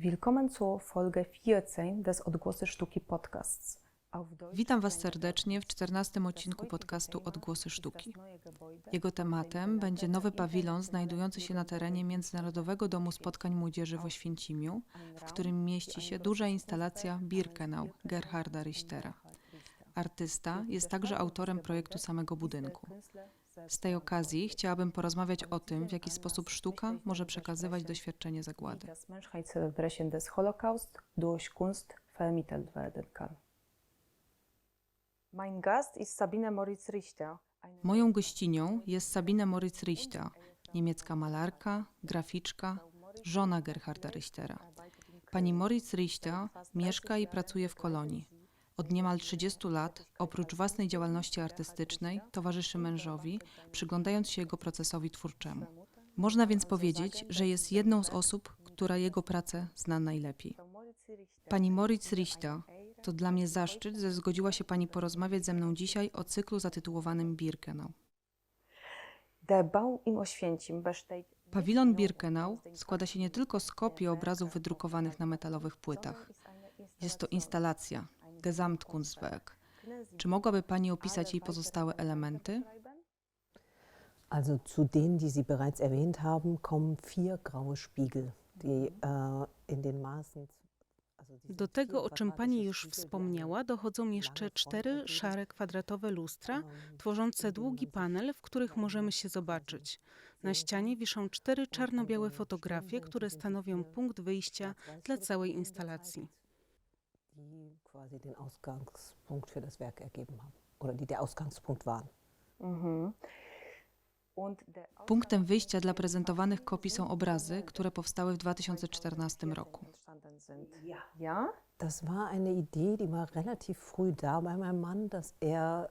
Willkommen zur Folge 14 des Odgłosy Sztuki Podcasts. Witam Was serdecznie w czternastym odcinku podcastu Odgłosy Sztuki. Jego tematem będzie nowy pawilon znajdujący się na terenie Międzynarodowego Domu Spotkań Młodzieży w Oświęcimiu, w którym mieści się duża instalacja Birkenau Gerharda Richtera. Artysta jest także autorem projektu samego budynku. Z tej okazji chciałabym porozmawiać o tym, w jaki sposób sztuka może przekazywać doświadczenie zagłady. Mein Gast ist Sabine Moritz-Richter. Moją gościnią jest Sabine Moritz-Richter, niemiecka malarka, graficzka, żona Gerharda Richtera. Pani Moritz Richter mieszka i pracuje w Kolonii. Od niemal 30 lat, oprócz własnej działalności artystycznej, towarzyszy mężowi, przyglądając się jego procesowi twórczemu. Można więc powiedzieć, że jest jedną z osób, która jego pracę zna najlepiej. Pani Moritz Richter, to dla mnie zaszczyt, że zgodziła się Pani porozmawiać ze mną dzisiaj o cyklu zatytułowanym Birkenau. Pawilon Birkenau składa się nie tylko z kopii obrazów wydrukowanych na metalowych płytach. Jest to instalacja, Gesamtkunstwerk. Czy mogłaby Pani opisać jej pozostałe elementy? Also zu denen, die Sie bereits erwähnt haben, kommen vier graue Spiegel, die äh, in den Maßen. Do tego, o czym Pani już wspomniała, dochodzą jeszcze cztery szare kwadratowe lustra, tworzące długi panel, w których możemy się zobaczyć. Na ścianie wiszą cztery czarno-białe fotografie, które stanowią punkt wyjścia dla całej instalacji. Quasi den Ausgangspunkt für das Werk ergeben haben. Oder die der Ausgangspunkt waren. Mhm. Punktem wyjścia dla prezentowanych kopii są obrazy, które powstały w 2014 roku. entstanden sind. Ja? Das war eine Idee, die war relativ früh da bei meinem Mann, dass er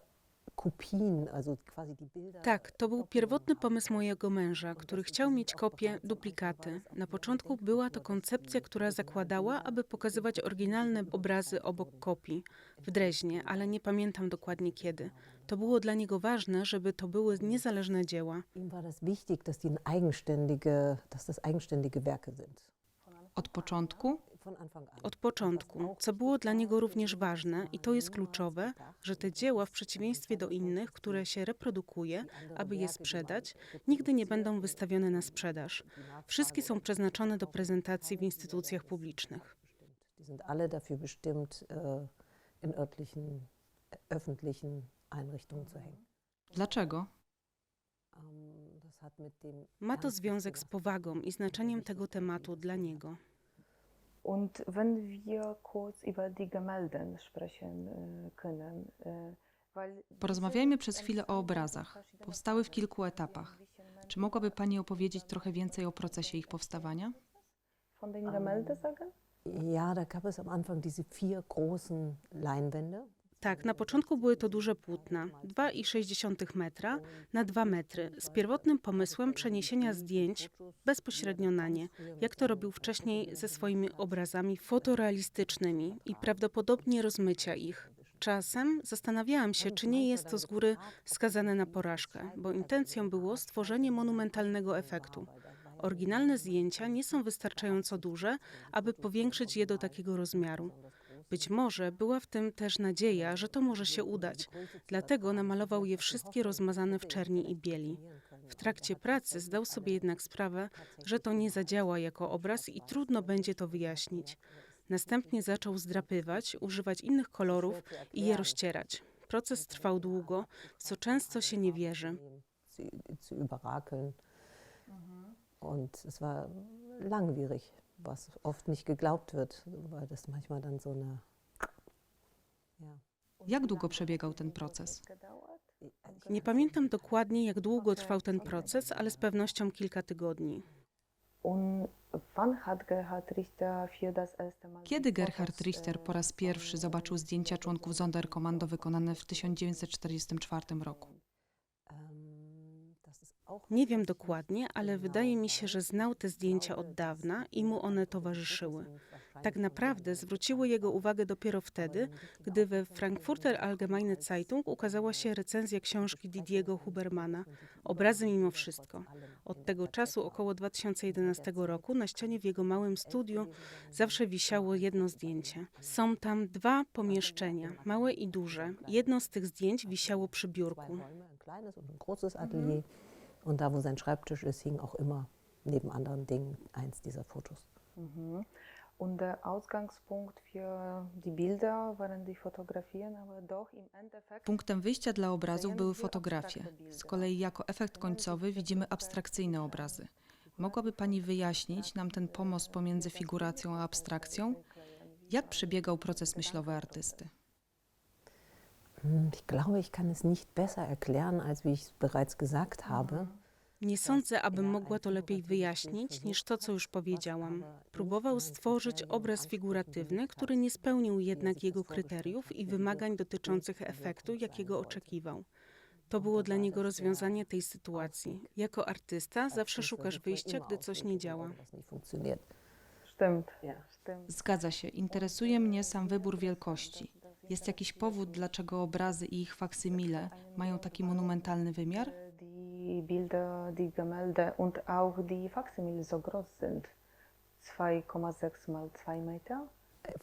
Tak, to był pierwotny pomysł mojego męża, który chciał mieć kopie, duplikaty. Na początku była to koncepcja, która zakładała, aby pokazywać oryginalne obrazy obok kopii w Dreźnie, ale nie pamiętam dokładnie kiedy. To było dla niego ważne, żeby to były niezależne dzieła. Od początku. Od początku, co było dla niego również ważne, i to jest kluczowe, że te dzieła, w przeciwieństwie do innych, które się reprodukuje, aby je sprzedać, nigdy nie będą wystawione na sprzedaż. Wszystkie są przeznaczone do prezentacji w instytucjach publicznych. Die sind alle dafür bestimmt, äh, in örtlichen, äh, öffentlichen Einrichtungen zu hängen. dlaczego? Ähm, Ma to związek z powagą i znaczeniem tego tematu dla niego. Und wenn wir kurz über die Gemälde sprechen äh, können, äh, Porozmawiajmy przez chwilę o obrazach. Powstały w kilku etapach. Czy mogłaby Pani opowiedzieć trochę więcej o procesie ich powstawania? von den? Ja, da gab es am Anfang diese vier großen Leinwände. Tak, na początku były to duże płótna, 2,6 metra na 2 metry, z pierwotnym pomysłem przeniesienia zdjęć bezpośrednio na nie, jak to robił wcześniej ze swoimi obrazami fotorealistycznymi i prawdopodobnie rozmycia ich. Czasem zastanawiałam się, czy nie jest to z góry skazane na porażkę, bo intencją było stworzenie monumentalnego efektu. Oryginalne zdjęcia nie są wystarczająco duże, aby powiększyć je do takiego rozmiaru. Być może była w tym też nadzieja, że to może się udać, dlatego namalował je wszystkie rozmazane w czerni i bieli. W trakcie pracy zdał sobie jednak sprawę, że to nie zadziała jako obraz i trudno będzie to wyjaśnić. Następnie zaczął zdrapywać, używać innych kolorów i je rozcierać. Proces trwał długo, w co często się nie wierzy. Überrakeln. Und es war langwierig, was oft nicht geglaubt wird, weil das manchmal dann so eine. Ja. Jak długo przebiegał ten proces? Nie pamiętam dokładnie, jak długo trwał ten proces, ale z pewnością kilka tygodni. Kiedy Gerhard Fotos, Richter po raz pierwszy zobaczył zdjęcia członków Sonderkommando wykonane w 1944 roku? Nie wiem dokładnie, ale wydaje mi się, że znał te zdjęcia od dawna i mu one towarzyszyły. Tak naprawdę zwróciły jego uwagę dopiero wtedy, gdy we Frankfurter Allgemeine Zeitung ukazała się recenzja książki Didiego Hubermana Obrazy mimo wszystko. Od tego czasu, około 2011 roku, na ścianie w jego małym studiu zawsze wisiało jedno zdjęcie. Są tam dwa pomieszczenia, małe i duże. Jedno z tych zdjęć wisiało przy biurku. Kleines und da, wo sein Schreibtisch ist, hing auch immer neben anderen Dingen eins dieser Fotos. Mhm. Und der Ausgangspunkt für die Bilder waren die Fotografien, aber doch im Endeffekt Punktem wyjścia dla obrazów były fotografie. Z kolei jako efekt końcowy widzimy abstrakcyjne obrazy. Mogłaby Pani wyjaśnić nam ten pomost pomiędzy figuracją a abstrakcją? Jak przebiegał proces myślowy artysty? Hm, Ich glaube, ich kann es nicht besser erklären, als wie ich es bereits gesagt habe. Nie sądzę, abym mogła to lepiej wyjaśnić niż to, co już powiedziałam. Próbował stworzyć obraz figuratywny, który nie spełnił jednak jego kryteriów i wymagań dotyczących efektu, jakiego oczekiwał. To było dla niego rozwiązanie tej sytuacji. Jako artysta zawsze szukasz wyjścia, gdy coś nie działa. Zgadza się, interesuje mnie sam wybór wielkości. Jest jakiś powód, dlaczego obrazy i ich faksymile mają taki monumentalny wymiar? Die Bilder, die Gemälde und auch die Faksimile so groß sind. 2,6 mal 2 Meter.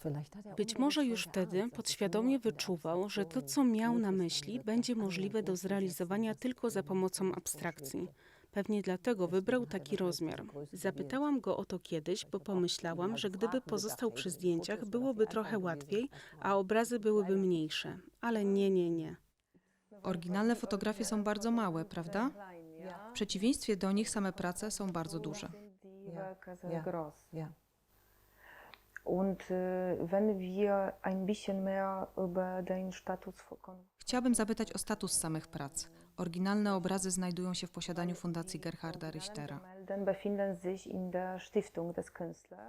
Vielleicht hat Być może już wtedy podświadomie wyczuwał, że to, co miał na myśli, będzie możliwe do zrealizowania tylko za pomocą abstrakcji. Pewnie dlatego wybrał taki rozmiar. Zapytałam go o to kiedyś, bo pomyślałam, że gdyby pozostał przy zdjęciach, byłoby trochę łatwiej, a obrazy byłyby mniejsze. Ale nie, nie, nie. Oryginalne fotografie są bardzo małe, prawda? W przeciwieństwie do nich same prace są bardzo duże. Und äh, wenn wir ein bisschen mehr über den Status von Chciałabym zapytać o status samych prac. Oryginalne obrazy znajdują się w posiadaniu Fundacji Gerharda Richtera.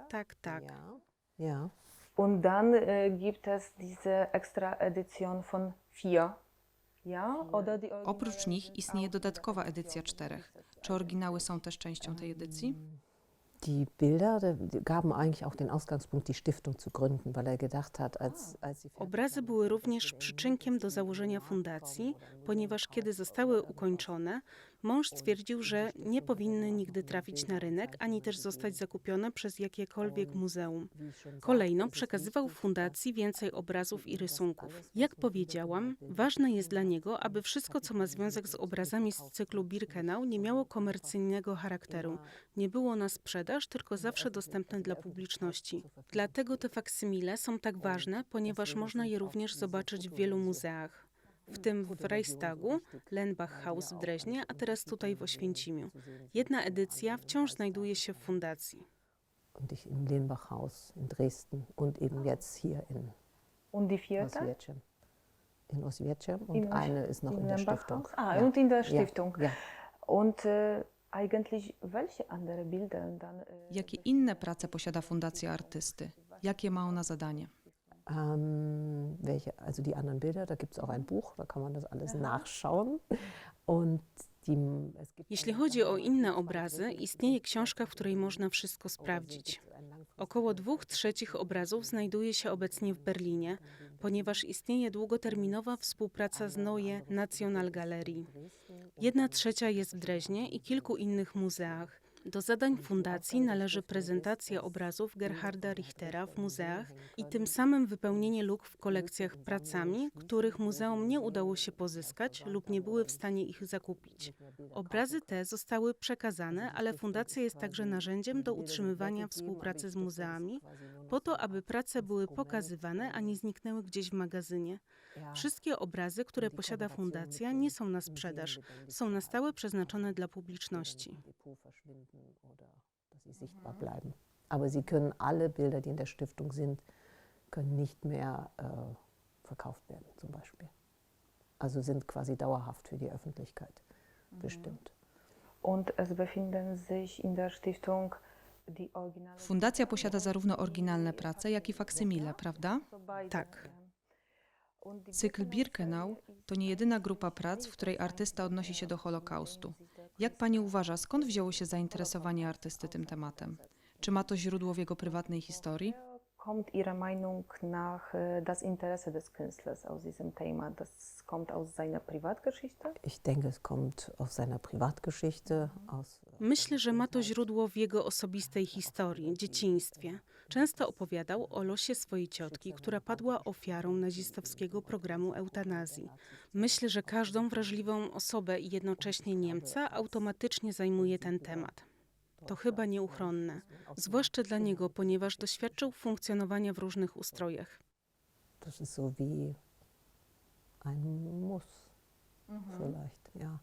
Tak, tak. Ja. Ja. Und dann äh, gibt es diese Extra-Edition von vier. Ja? Oder die Oprócz nich istnieje dodatkowa edycja czterech. Czy oryginały są też częścią tej edycji? Die Bilder die die gaben eigentlich auch den Ausgangspunkt, die Stiftung zu gründen, weil er gedacht hat, als, als sie fertig Obrazy były również przyczynkiem do założenia fundacji, ponieważ kiedy zostały ukończone, mąż stwierdził, że nie powinny nigdy trafić na rynek, ani też zostać zakupione przez jakiekolwiek muzeum. Kolejno przekazywał fundacji więcej obrazów i rysunków. Jak powiedziałam, ważne jest dla niego, aby wszystko, co ma związek z obrazami z cyklu Birkenau, nie miało komercyjnego charakteru. Nie było na sprzedaż, tylko zawsze dostępne dla publiczności. Dlatego te faksymile są tak ważne, ponieważ można je również zobaczyć w wielu muzeach. W tym w Reichstagu, Lenbach House w Dreźnie, a teraz tutaj w Oświęcimiu. Jedna edycja wciąż znajduje się w fundacji. und ich im Lehnbachhaus in Dresden und eben jetzt hier in Und die vierte? Oswiecim. In Oswiecim und In- eine ist noch in, in der? Stiftung. Ah, und in der Ja, Stiftung. Ja. Und äh, eigentlich, welche andere Bilder dann? Äh, Jakie inne prace posiada Fundacja Artysty? Jakie ma ona zadanie? Ähm, welche, also die anderen Bilder, da gibt es auch ein Buch, da kann man das alles nachschauen. Und Jeśli chodzi o inne obrazy, istnieje książka, w której można wszystko sprawdzić. Około dwóch trzecich obrazów znajduje się obecnie w Berlinie, ponieważ istnieje długoterminowa współpraca z Neue Nationalgalerie. Jedna trzecia jest w Dreźnie i kilku innych muzeach. Do zadań fundacji należy prezentacja obrazów Gerharda Richtera w muzeach i tym samym wypełnienie luk w kolekcjach pracami, których muzeum nie udało się pozyskać lub nie były w stanie ich zakupić. Obrazy te zostały przekazane, ale fundacja jest także narzędziem do utrzymywania współpracy z muzeami, po to, aby prace były pokazywane, a nie zniknęły gdzieś w magazynie. Wszystkie obrazy, które posiada fundacja, nie są na sprzedaż, są na stałe przeznaczone dla publiczności. Aber sie können alle Bilder, die in der Stiftung sind, können nicht mehr äh, verkauft werden, zum Beispiel. Also sind quasi dauerhaft für die Öffentlichkeit bestimmt. Und es befinden sich in der Stiftung. Fundacja posiada zarówno oryginalne prace, jak i faksymile, prawda? Tak. Cykl Birkenau to nie jedyna grupa prac, w której artysta odnosi się do Holokaustu. Jak pani uważa, skąd wzięło się zainteresowanie artysty tym tematem? Czy ma to źródło w jego prywatnej historii? Kommt Ihrer Meinung nach äh, das Interesse des Künstlers aus diesem Thema? Das kommt aus seiner Privatgeschichte? Ich denke, es kommt aus seiner Privatgeschichte, aus Myślę, że ma to źródło w jego osobistej historii, dzieciństwie. Często opowiadał o losie swojej ciotki, która padła ofiarą nazistowskiego programu eutanazji. Myślę, że każdą wrażliwą osobę i jednocześnie Niemca automatycznie zajmuje ten temat. To chyba nieuchronne, zwłaszcza dla niego, ponieważ doświadczył funkcjonowania w różnych ustrojach. Das ist so wie ein Muss, vielleicht, ja.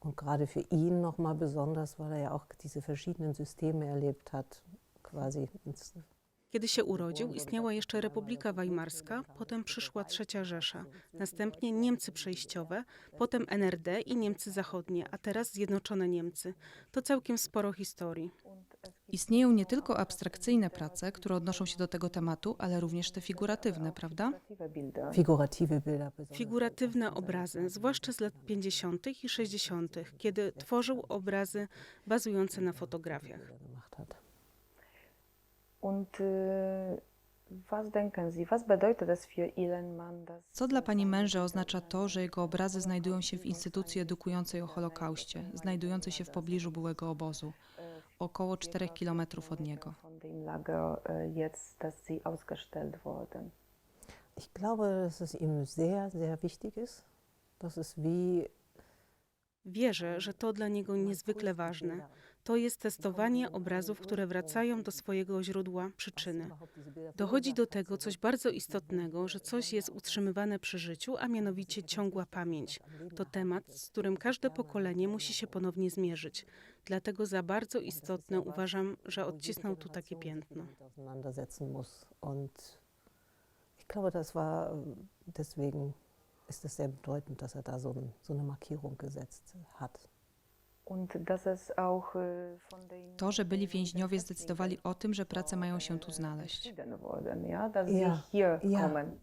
Und gerade für ihn nochmal besonders, weil er ja auch diese verschiedenen Systeme erlebt hat, quasi Kiedy się urodził, istniała jeszcze Republika Weimarska, potem przyszła Trzecia Rzesza, następnie Niemcy przejściowe, potem NRD i Niemcy zachodnie, a teraz Zjednoczone Niemcy. To całkiem sporo historii. Istnieją nie tylko abstrakcyjne prace, które odnoszą się do tego tematu, ale również te figuratywne, prawda? Figuratywne obrazy, zwłaszcza z lat 50. i 60., kiedy tworzył obrazy bazujące na fotografiach. Mann, dass Co dla pani męża oznacza to, że jego obrazy znajdują się w instytucji edukującej o Holokauście, znajdującej się w pobliżu byłego obozu, około 4 kilometrów od niego? äh, wurden? Ich glaube, dass es ihm sehr, sehr wichtig ist. Das ist wie Wierzę, że to dla niego niezwykle ważne. To jest testowanie obrazów, które wracają do swojego źródła przyczyny. Dochodzi do tego coś bardzo istotnego, że coś jest utrzymywane przy życiu, a mianowicie ciągła pamięć. To temat, z którym każde pokolenie musi się ponownie zmierzyć. Dlatego za bardzo istotne uważam, że odcisnął tu takie piętno. deswegen ist es sehr bedeutend, dass er da so, ein, so eine Markierung gesetzt hat. To, że byli więźniowie zdecydowali o tym, że prace mają się tu znaleźć. ja,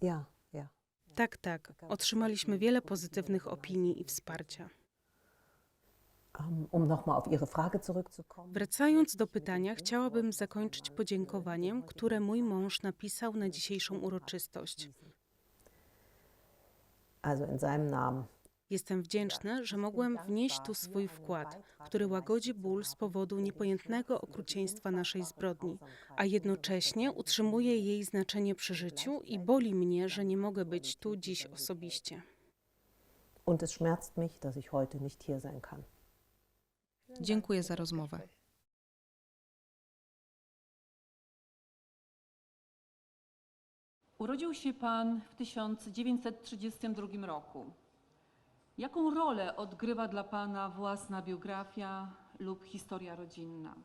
Ja, Ja. Tak, tak. Otrzymaliśmy wiele pozytywnych opinii i wsparcia. Um zurückzukommen. Wracając do pytania, chciałabym zakończyć podziękowaniem, które mój mąż napisał na dzisiejszą uroczystość. Also in seinem Namen. Jestem wdzięczna, że mogłem wnieść tu swój wkład, który łagodzi ból z powodu niepojętnego okrucieństwa naszej zbrodni, a jednocześnie utrzymuje jej znaczenie przy życiu i boli mnie, że nie mogę być tu dziś osobiście. Und es schmerzt mich, dass ich heute nicht hier sein kann. Dziękuję za rozmowę. Urodził się Pan w 1932 roku. Jaką rolę odgrywa dla Pana własna biografia lub historia rodzinna?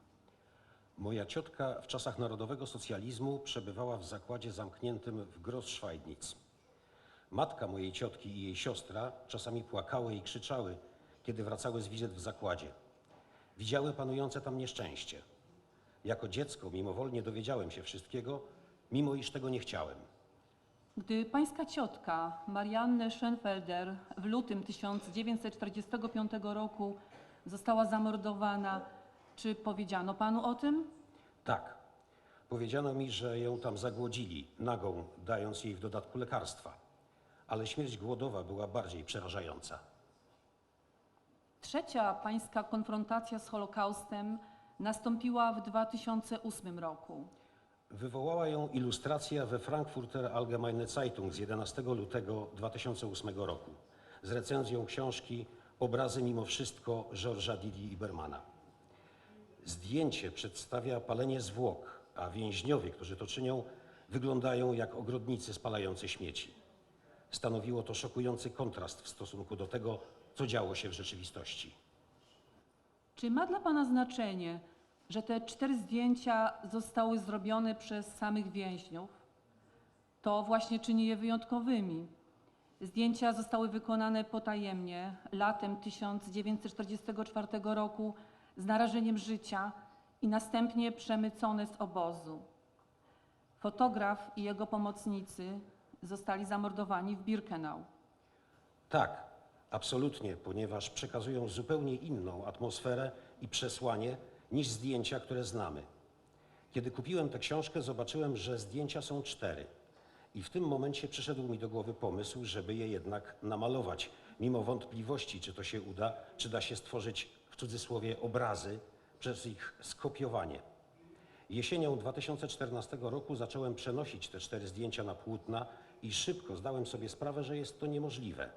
Moja ciotka w czasach narodowego socjalizmu przebywała w zakładzie zamkniętym w Grossschweidnitz. Matka mojej ciotki i jej siostra czasami płakały i krzyczały, kiedy wracały z wizyt w zakładzie. Widziały panujące tam nieszczęście. Jako dziecko mimowolnie dowiedziałem się wszystkiego, mimo iż tego nie chciałem. Gdy Pańska ciotka Marianne Schoenfelder w lutym 1945 roku została zamordowana, czy powiedziano Panu o tym? Tak, powiedziano mi, że ją tam zagłodzili, nagą, dając jej w dodatku lekarstwa. Ale śmierć głodowa była bardziej przerażająca. Trzecia Pańska konfrontacja z Holokaustem nastąpiła w 2008 roku. Wywołała ją ilustracja we Frankfurter Allgemeine Zeitung z 11 lutego 2008 roku z recenzją książki Obrazy mimo wszystko Georgesa Didi Ibermana. Zdjęcie przedstawia palenie zwłok, a więźniowie, którzy to czynią, wyglądają jak ogrodnicy spalający śmieci. Stanowiło to szokujący kontrast w stosunku do tego, co działo się w rzeczywistości. Czy ma dla Pana znaczenie, że te cztery zdjęcia zostały zrobione przez samych więźniów? To właśnie czyni je wyjątkowymi. Zdjęcia zostały wykonane potajemnie latem 1944 roku z narażeniem życia i następnie przemycone z obozu. Fotograf i jego pomocnicy zostali zamordowani w Birkenau. Tak, Absolutnie, ponieważ przekazują zupełnie inną atmosferę i przesłanie niż zdjęcia, które znamy. Kiedy kupiłem tę książkę, zobaczyłem, że zdjęcia są cztery. I w tym momencie przyszedł mi do głowy pomysł, żeby je jednak namalować, mimo wątpliwości, czy to się uda, czy da się stworzyć w cudzysłowie obrazy przez ich skopiowanie. Jesienią 2014 roku zacząłem przenosić te cztery zdjęcia na płótna i szybko zdałem sobie sprawę, że jest to niemożliwe.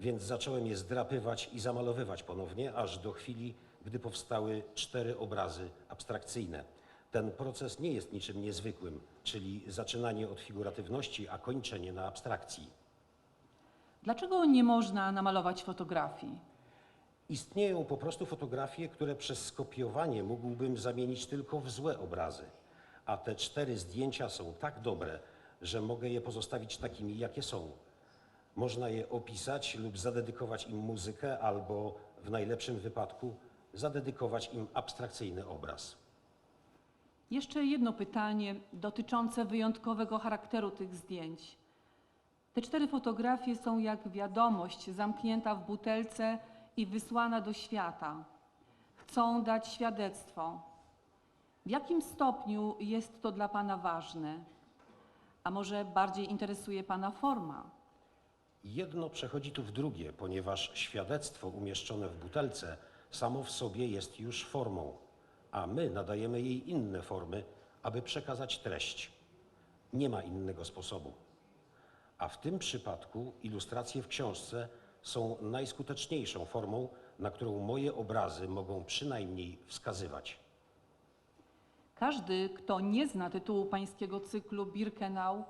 Więc zacząłem je zdrapywać i zamalowywać ponownie, aż do chwili, gdy powstały cztery obrazy abstrakcyjne. Ten proces nie jest niczym niezwykłym, czyli zaczynanie od figuratywności, a kończenie na abstrakcji. Dlaczego nie można namalować fotografii? Istnieją po prostu fotografie, które przez skopiowanie mógłbym zamienić tylko w złe obrazy, a te cztery zdjęcia są tak dobre, że mogę je pozostawić takimi, jakie są. Można je opisać lub zadedykować im muzykę, albo w najlepszym wypadku zadedykować im abstrakcyjny obraz. Jeszcze jedno pytanie dotyczące wyjątkowego charakteru tych zdjęć. Te cztery fotografie są jak wiadomość zamknięta w butelce i wysłana do świata. Chcą dać świadectwo. W jakim stopniu jest to dla Pana ważne? A może bardziej interesuje Pana forma? Jedno przechodzi tu w drugie, ponieważ świadectwo umieszczone w butelce samo w sobie jest już formą, a my nadajemy jej inne formy, aby przekazać treść. Nie ma innego sposobu. A w tym przypadku ilustracje w książce są najskuteczniejszą formą, na którą moje obrazy mogą przynajmniej wskazywać. Każdy, kto nie zna tytułu pańskiego cyklu Birkenau,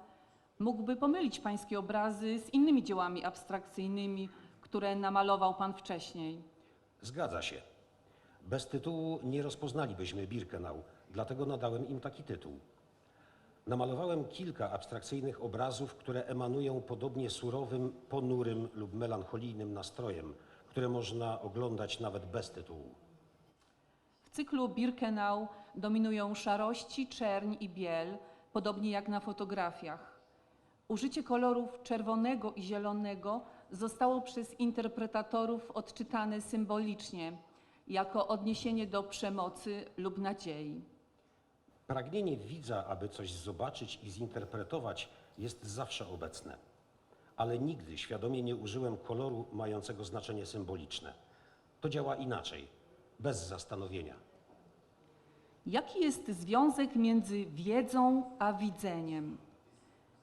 mógłby pomylić pańskie obrazy z innymi dziełami abstrakcyjnymi, które namalował pan wcześniej. Zgadza się. Bez tytułu nie rozpoznalibyśmy Birkenau, dlatego nadałem im taki tytuł. Namalowałem kilka abstrakcyjnych obrazów, które emanują podobnie surowym, ponurym lub melancholijnym nastrojem, które można oglądać nawet bez tytułu. W cyklu Birkenau dominują szarości, czerń i biel, podobnie jak na fotografiach. Użycie kolorów czerwonego i zielonego zostało przez interpretatorów odczytane symbolicznie, jako odniesienie do przemocy lub nadziei. Pragnienie widza, aby coś zobaczyć i zinterpretować, jest zawsze obecne. Ale nigdy świadomie nie użyłem koloru mającego znaczenie symboliczne. To działa inaczej, bez zastanowienia. Jaki jest związek między wiedzą a widzeniem?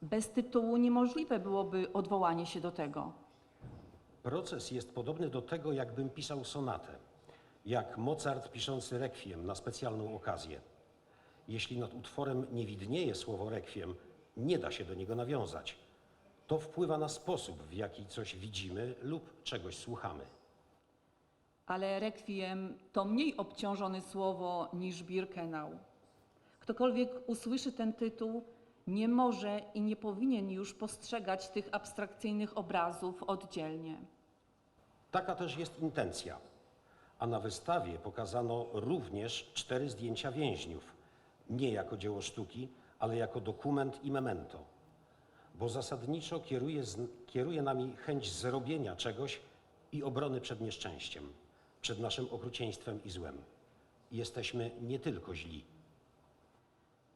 Bez tytułu niemożliwe byłoby odwołanie się do tego. Proces jest podobny do tego, jakbym pisał sonatę, jak Mozart piszący rekwiem na specjalną okazję. Jeśli nad utworem nie widnieje słowo rekwiem, nie da się do niego nawiązać. To wpływa na sposób, w jaki coś widzimy lub czegoś słuchamy. Ale rekwiem to mniej obciążone słowo niż Birkenau. Ktokolwiek usłyszy ten tytuł, nie może i nie powinien już postrzegać tych abstrakcyjnych obrazów oddzielnie. Taka też jest intencja. A na wystawie pokazano również cztery zdjęcia więźniów, nie jako dzieło sztuki, ale jako dokument i memento. Bo zasadniczo kieruje, kieruje nami chęć zrobienia czegoś i obrony przed nieszczęściem, przed naszym okrucieństwem i złem. Jesteśmy nie tylko źli.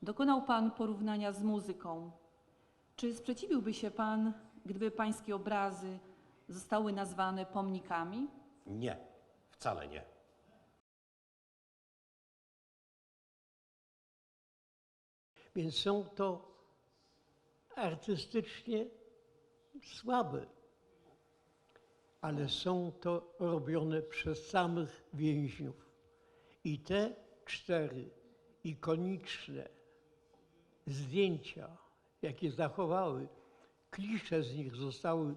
Dokonał Pan porównania z muzyką. Czy sprzeciwiłby się Pan, gdyby Pańskie obrazy zostały nazwane pomnikami? Nie, wcale nie. Więc są to artystycznie słabe, ale są to robione przez samych więźniów. I te cztery ikoniczne zdjęcia, jakie zachowały, klisze z nich zostały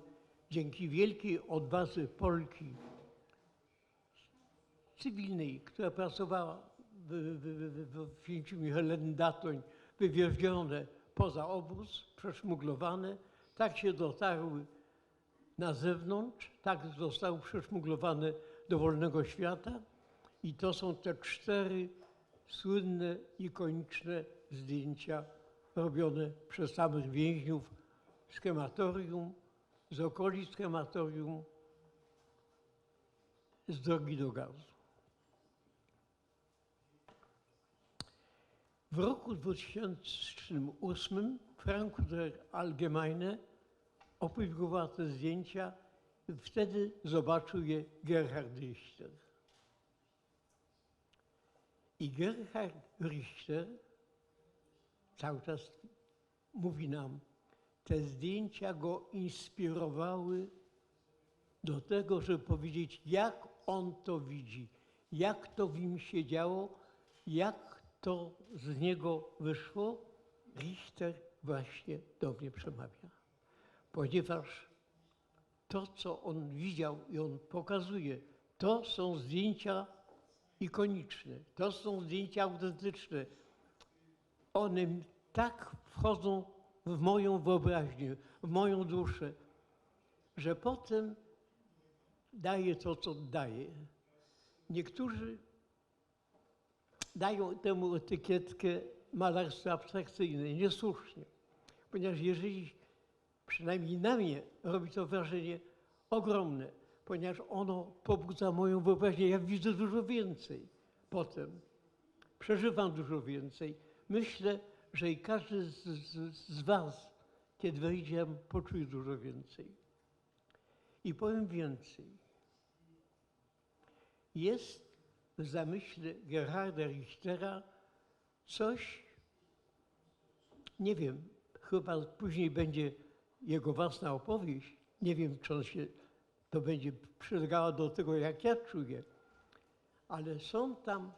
dzięki wielkiej odwadze Polki cywilnej, która pracowała w, w, w, w więzieniu Heleny Datoń, wywiezione poza obóz, przeszmuglowane, tak się dotarły na zewnątrz, tak zostały przeszmuglowane do wolnego świata. I to są te cztery słynne, ikoniczne zdjęcia robione przez samych więźniów z krematorium, z okolic krematorium z drogi do gazu. W roku 2008 Frankfurter Allgemeine opublikowała te zdjęcia. Wtedy zobaczył je Gerhard Richter. I Gerhard Richter cały czas mówi nam, te zdjęcia go inspirowały do tego, żeby powiedzieć, jak on to widzi, jak to w nim się działo, jak to z niego wyszło. Richter właśnie do mnie przemawia, ponieważ to, co on widział i on pokazuje, to są zdjęcia ikoniczne, to są zdjęcia autentyczne. One tak wchodzą w moją wyobraźnię, w moją duszę, że potem daje to, co daje. Niektórzy dają temu etykietkę malarstwa abstrakcyjne, niesłusznie, ponieważ jeżeli, przynajmniej na mnie, robi to wrażenie ogromne, ponieważ ono pobudza moją wyobraźnię. Ja widzę dużo więcej potem, przeżywam dużo więcej. Myślę, że i każdy z, z, z Was, kiedy wejdzie, poczuje dużo więcej. I powiem więcej. Jest w zamyśle Gerharda Richtera coś, nie wiem, chyba później będzie jego własna opowieść. Nie wiem, czy on się to będzie przylegało do tego, jak ja czuję, ale są tam,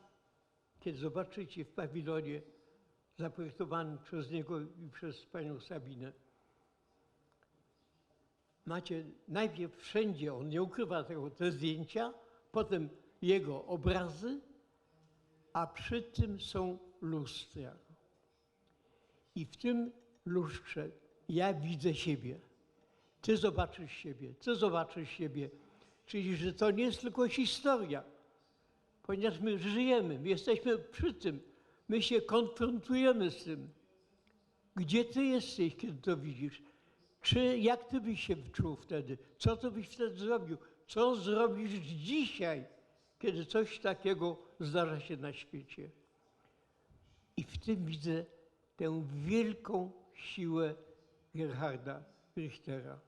kiedy zobaczycie w pawilonie zaprojektowanym przez niego i przez panią Sabinę, macie najpierw wszędzie, on nie ukrywa tego, te zdjęcia, potem jego obrazy, a przy tym są lustra. I w tym lustrze ja widzę siebie. Ty zobaczysz siebie, ty zobaczysz siebie. Czyli, że to nie jest tylko historia, ponieważ my żyjemy, my jesteśmy przy tym, my się konfrontujemy z tym. Gdzie ty jesteś, kiedy to widzisz? Czy jak ty byś się czuł wtedy? Co ty byś wtedy zrobił? Co zrobisz dzisiaj, kiedy coś takiego zdarza się na świecie? I w tym widzę tę wielką siłę Gerharda Richtera.